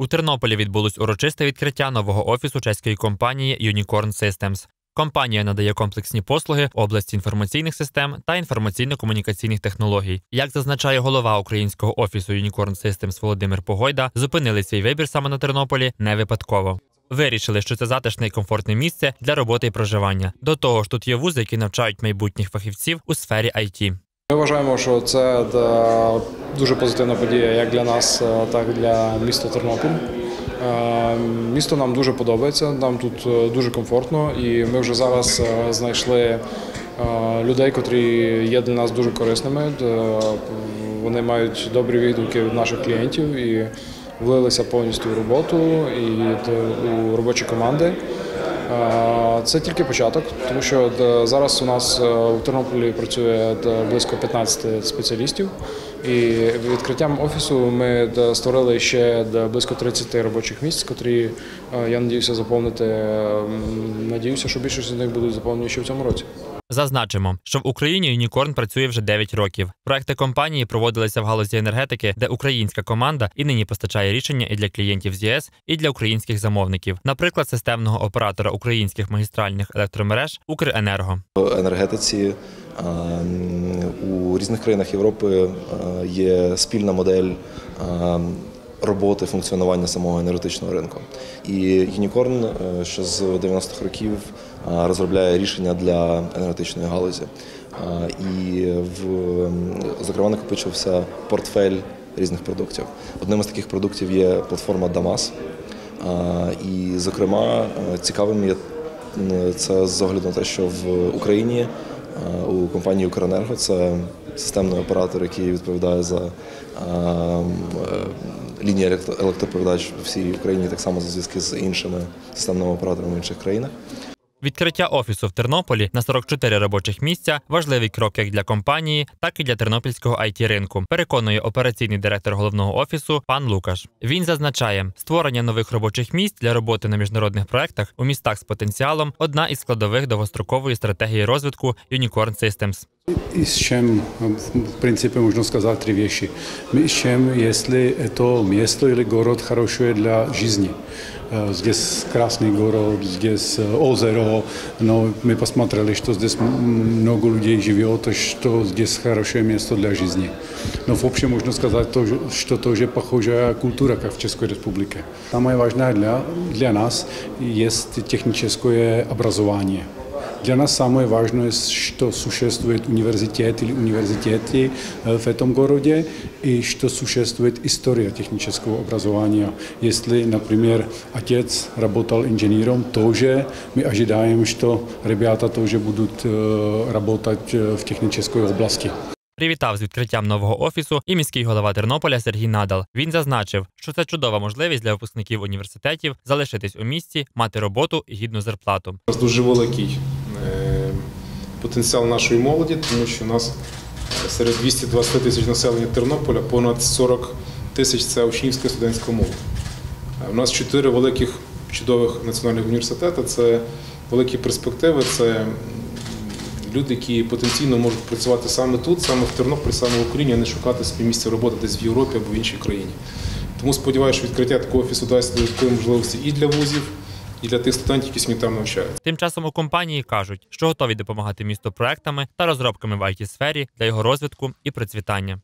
У Тернополі відбулось урочисте відкриття нового офісу чеської компанії Unicorn Systems. Компанія надає комплексні послуги в області інформаційних систем та інформаційно-комунікаційних технологій. Як зазначає голова українського офісу Unicorn Systems Володимир Погойда, зупинили свій вибір саме на Тернополі не випадково. Вирішили, що це затишне і комфортне місце для роботи і проживання. До того ж, тут є вузи, які навчають майбутніх фахівців у сфері IT. Ми вважаємо, що це дуже позитивна подія як для нас, е, так і для міста Тернопіль. Е, Місто нам дуже подобається, нам тут е, дуже комфортно, і ми вже зараз е, знайшли е, людей, котрі є для нас дуже корисними. Вони мають добрі відгуки від наших клієнтів і влилися повністю в роботу і у робочі команди. Е, Це тільки початок, тому що зараз у нас е, у Тернополі працює близько 15 спеціалістів, і відкриттям офісу ми створили ще близько 30 робочих місць, котрі е, я надіюся заповнити. Надіюся, що більшість з них будуть заповнені ще в цьому році. Зазначимо, що в Україні Юнікорн працює вже 9 років. Проекти компанії проводилися в галузі енергетики, де українська команда і нині постачає рішення і для клієнтів з ЄС, і для українських замовників, наприклад, системного оператора українських магістральних електромереж Укренерго. Енергетиці у різних країнах Європи є спільна модель роботи функціонування самого енергетичного ринку. І Юнікорн е, ще з 90-х років розробляє рішення для енергетичної галузі. І в зокрема накопичився портфель різних продуктів. Одним із таких продуктів є платформа Damas. І, зокрема, е, цікавим є це з огляду на те, що в Україні е, у компанії Укренерго це системний оператор, який відповідає за е, лінії електро- електропередач по всій Україні, так само за зв'язки з іншими системними операторами в інших країнах. Відкриття офісу в Тернополі на 44 робочих місця важливий крок як для компанії, так і для тернопільського it ринку. Переконує операційний директор головного офісу пан Лукаш. Він зазначає, створення нових робочих місць для роботи на міжнародних проектах у містах з потенціалом одна із складових довгострокової стратегії розвитку Unicorn Systems. И с чем, в принципе, можно сказать три вещи. Мы ищем, если это место или город хорошее для жизни. Э, Здесь красный город, здесь э, озеро, но мы посмотрели, что здесь м- много людей живет, и что здесь хорошее место для жизни. Но в общем можно сказать, то, что тоже похожая культура, как в Českой Республике. Самое важное для, для нас есть техническое образование. Для нас самое важное, что существует университет или университеты э, в этом городе и что существует история технического образования. Если, например, отец работал инженером, тоже мы ожидаем, что ребята тоже будут э, работать э, в технической области. Привітав з відкриттям нового офісу і міський голова Тернополя Сергій Надал. Він зазначив, що це чудова можливість для випускників університетів залишитись у місті, мати роботу і гідну зарплату. У нас дуже великий е, потенціал нашої молоді, тому що у нас серед 220 тисяч населення Тернополя понад 40 тисяч це учнівська студентська молодь. Е, У нас чотири великих чудових національних університети. Це великі перспективи, це люди, які потенційно можуть працювати саме тут, саме в Тернополі, саме в Україні, а не шукати собі місце роботи десь в Європі або в іншій країні. Тому сподіваюся, що відкриття такого офісу дасть додаткові можливості і для вузів, і для тих студентів, які сьогодні там навчаються. Тим часом у компанії кажуть, що готові допомагати місту проектами та розробками в it сфері для його розвитку і процвітання.